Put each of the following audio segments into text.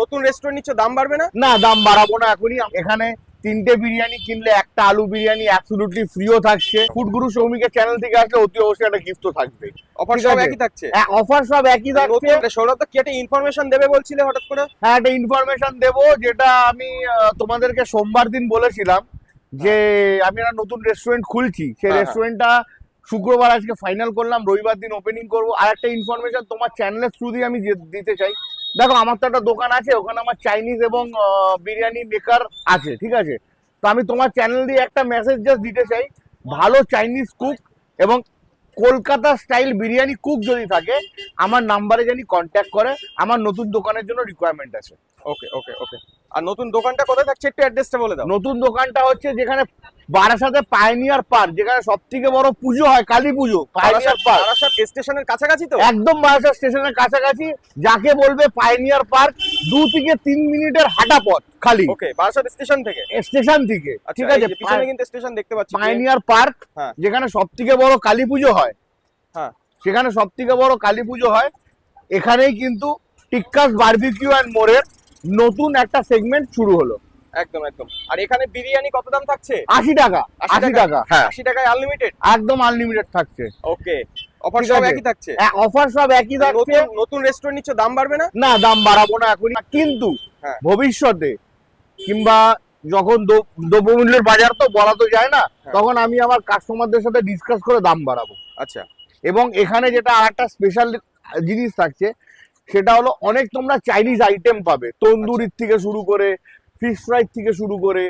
নতুন রেস্টুরেন্ট নিচ্ছ দাম বাড়বে না? না দাম বাড়াবো না এখনই। এখানে তিনটে বিরিয়ানি কিনলে একটা আলু বিরিয়ানি অ্যাবসলুটলি ফ্রিও থাকছে। ফুড গুরু সৌমিকের চ্যানেল থেকে আসলে অতি অবশ্যই একটা গিফটও থাকবে। অফার সব একই থাকছে? অফার সব একই থাকছে। সৌরভ তো কি একটা ইনফরমেশন দেবে বলছিলে হঠাৎ করে? হ্যাঁ একটা ইনফরমেশন দেবো যেটা আমি তোমাদেরকে সোমবার দিন বলেছিলাম যে আমি একটা নতুন রেস্টুরেন্ট খুলছি। সেই হ্যাঁ, হ্যাঁ। রেস্টুরেন্টটা শুক্রবার আজকে ফাইনাল করলাম রবিবার দিন ওপেনিং করব। আর একটা ইনফরমেশন তোমার চ্যানেলের থ্রু দিয়ে আমি দিতে চাই। দেখো আমার তো একটা দোকান আছে ওখানে আমার চাইনিজ এবং বিরিয়ানি মেকার আছে ঠিক আছে? তো আমি তোমার চ্যানেল দিয়ে একটা মেসেজ জাস্ট দিতে চাই। ভালো চাইনিজ কুক এবং কলকাতা স্টাইল বিরিয়ানি কুক যদি থাকে আমার নাম্বারে জানি কন্ট্যাক্ট করে আমার নতুন দোকানের জন্য রিকোয়ারমেন্ট আছে। ওকে ওকে ওকে আর নতুন দোকানটা কোথায় থাকছে একটু অ্যাড্রেসটা বলে দাও। নতুন দোকানটা হচ্ছে যেখানে বারাসাতে পাইনিয়ার পার্ক যেখানে সব থেকে বড় পুজো হয় কালী পুজো পাইনিয়ার পার্ক বারাসাত স্টেশনের কাছাকাছি তো? একদম বারাসাত স্টেশনের কাছাকাছি যাকে বলবে পাইনিয়ার পার্ক দু থেকে তিন মিনিটের হাঁটা পথ খালি। ওকে বারাসাত স্টেশন থেকে? স্টেশন থেকে আচ্ছা ঠিক আছে? পিছনে কিন্তু স্টেশন দেখতে পাচ্ছি। পাইনিয়ার পার্ক হ্যাঁ। যেখানে সব থেকে বড় কালী পুজো হয়। হ্যাঁ। সেখানে সব থেকে বড় কালী পুজো হয়। এখানেই কিন্তু টিক্কাস বারবিকিউ অ্যান্ড মোড়ের নতুন একটা সেগমেন্ট শুরু হলো। একদম একদম। আর এখানে বিরিয়ানি কত দাম থাকছে? আশি টাকা আশি টাকা? হ্যাঁ। আশি টাকায় আনলিমিটেড একদম আনলিমিটেড থাকছে। ওকে অফার সব একই থাকছে? অফার সব একই থাকছে। নতুন রেস্টুরেন্ট নিচ্ছ দাম বাড়বে না? না দাম বাড়াবো না এখনই। কিন্তু হ্যাঁ। ভবিষ্যতে কিংবা যখন দ্রব- দ্রব্যমূল্যের বাজার তো বলা তো যায় না হ্যাঁ। তখন আমি আমার কাস্টমারদের সাথে ডিসকাস করে দাম বাড়াবো। আচ্ছা। এবং এখানে যেটা আর একটা স্পেশাল জিনিস থাকছে সেটা হলো অনেক তোমরা চাইনিজ আইটেম পাবে। তন্দুরির থেকে শুরু করে ফিশ ফ্রাই থেকে শুরু করে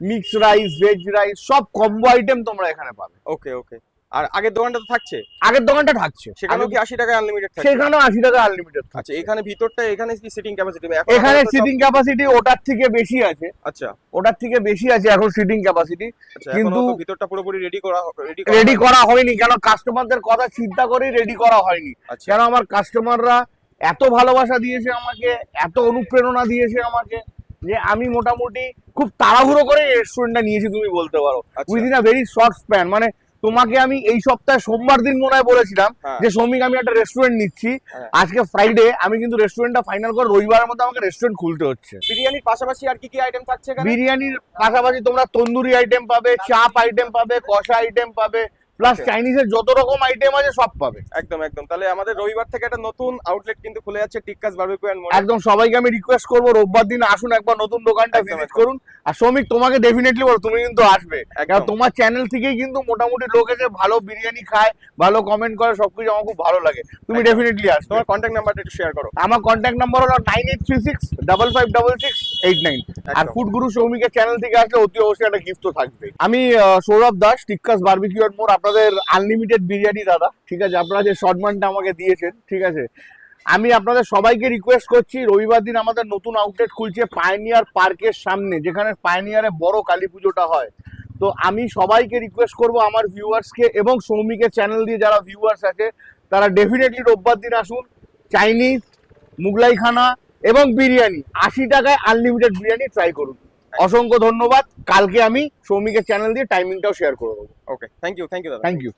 মিক্স রাইস ভেজ রাইস সব কম্বো আইটেম তোমরা এখানে পাবে। ওকে ওকে আর আগের দোকানটা তো থাকছে? আগের দোকানটা থাকছে। সেখানেও কি আশি টাকায় আনলিমিটেড থাকছে? সেখানেও আশি টাকা আনলিমিটেড আচ্ছা এখানে ভিতরটা এখানে কি সিটিং ক্যাপাসিটি এখানে সিটিং ক্যাপাসিটি ওটার থেকে বেশি আছে। আচ্ছা। ওটার থেকে বেশি আছে এখন সিটিং ক্যাপাসিটি আচ্ছা কিন্তু- ভিতরটা পুরোপুরি রেডি করা রেডি করা হয়নি। কেন কাস্টমারদের কথা চিন্তা করেই রেডি করা হয়নি। আচ্ছা। কেন আমার কাস্টমাররা এত ভালোবাসা দিয়েছে আমাকে এত অনুপ্রেরণা দিয়েছে আমাকে যে আমি মোটামুটি খুব তাড়াহুড়ো করে রেস্টুরেন্টটা নিয়েছি তুমি বলতে পারো। Within a very short span মানে তোমাকে আমি এই সপ্তাহে সোমবার দিন মনে হয় বলেছিলাম হ্যাঁ। যে শ্রমিক আমি একটা রেস্টুরেন্ট নিচ্ছি। হ্যাঁ। আজকে ফ্রাইডে আমি কিন্তু রেস্টুরেন্টটা ফাইনাল করে রবিবারের মধ্যে আমাকে রেস্টুরেন্ট খুলতে হচ্ছে। বিরিয়ানির পাশাপাশি আর কি কি আইটেম থাকছে বিরিয়ানির পাশাপাশি তোমরা তন্দুরি আইটেম পাবে চাপ আইটেম পাবে কষা আইটেম পাবে প্লাস. চাইনিজের যত রকম আইটেম আছে সব পাবে। একদম একদম। তাহলে আমাদের রবিবার থেকে একটা নতুন আউটলেট কিন্তু খুলে যাচ্ছে টিক্কাস বারবিকিউ এন্ড একদম সবাইকে আমি রিকোয়েস্ট করব রোববার দিন আসুন একবার নতুন দোকানটা ভিজিট করুন। আর শ্রমিক তোমাকে ডেফিনেটলি বলো তুমি কিন্তু আসবে। কারণ তোমার চ্যানেল থেকেই কিন্তু মোটামুটি লোক এসে ভালো বিরিয়ানি খায় ভালো কমেন্ট করে সবকিছু আমার খুব ভালো লাগে। তুমি ডেফিনেটলি আসবে। তোমার কন্ট্যাক্ট নাম্বারটা একটু শেয়ার করো। আমার কন্ট্যাক্ট নাম্বার হলো nine eight three six double five double six eight nine আর। ফুড গুরু সৌমিকের চ্যানেল থেকে আসলে অতি অবশ্যই একটা গিফটও থাকবে। আমি সৌরভ দাস টিক্কাস বারবিকিউ মোর আপনাদের আনলিমিটেড বিরিয়ানি দাদা। ঠিক আছে আপনারা যে শর্টমানটা আমাকে দিয়েছেন ঠিক আছে আমি আপনাদের সবাইকে রিকোয়েস্ট করছি রবিবার দিন আমাদের নতুন আউটলেট খুলছে পাইনিয়ার পার্কের সামনে যেখানে পাইনিয়ারে বড় কালী পুজোটা হয়। তো আমি সবাইকে রিকোয়েস্ট করব আমার ভিউয়ার্সকে এবং সৌমিকের চ্যানেল দিয়ে যারা ভিউয়ার্স আছে তারা ডেফিনেটলি রোববার দিন আসুন। চাইনিজ মুগলাই খানা এবং বিরিয়ানি আশি টাকায় আনলিমিটেড বিরিয়ানি ট্রাই করুন। অসংখ্য ধন্যবাদ। কালকে আমি সৌমিকের চ্যানেল দিয়ে টাইমিংটাও শেয়ার করে দেবো। Okay thank you thank you thank you